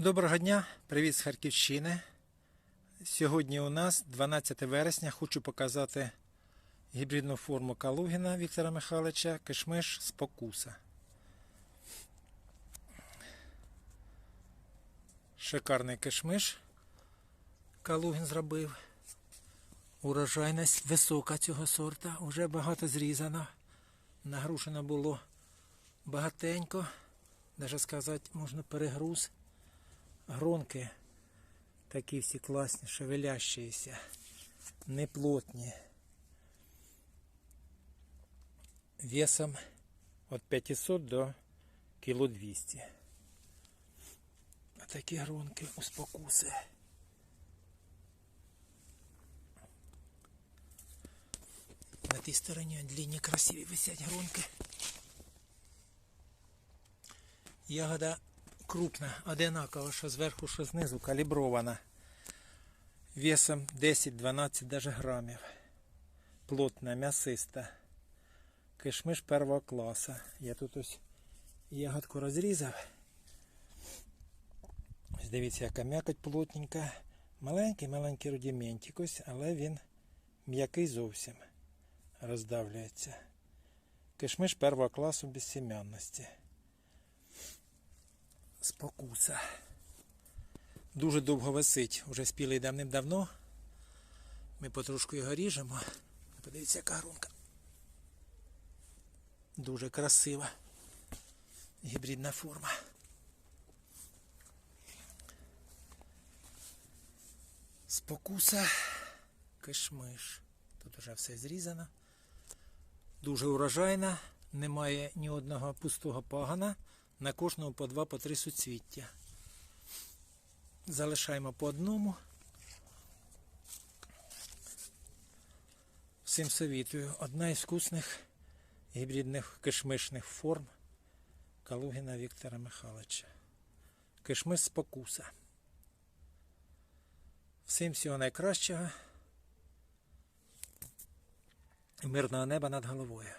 Доброго дня, привіт з Харківщини. Сьогодні у нас 12 вересня. Хочу показати гібридну форму Калугіна Віктора Михайловича Кишмиш Спокуса. Шикарний кишмиш Калугін зробив. Урожайність висока цього сорта, вже багато зрізано. Нагрушено було багатенько, навіть сказати, можна перегруз. Гронки такі всі класні, шевелящиеся, неплотні. Весом від 500 до кіло 200. Отакі гронки у спокуси. На тій стороні длинні красиві висять гронки. Ягода крупна, одинакова, що зверху, що знизу, калібрована. Весом 10-12 даже грамів. Плотна, м'ясиста. Кишмиш першого класу. Я тут ось ягодку розрізав. Ось дивіться, яка м'якоть плотненька. Маленький, маленький рудиментик ось, але він м'який зовсім роздавлюється. Кишмиш першого класу без семянності спокуса. Дуже довго висить, уже спілий давним-давно. Ми потрошку його ріжемо. Подивіться, яка грунка. Дуже красива. Гібридна форма. Спокуса кишмиш. Тут уже все зрізано. Дуже урожайна. Немає ні одного пустого пагана на кожного по два, по три суцвіття. Залишаємо по одному. Всім совітую. Одна із вкусних гібридних кишмишних форм Калугіна Віктора Михайловича. Кишмиш спокуса. Всім всього найкращого. Мирного неба над головою.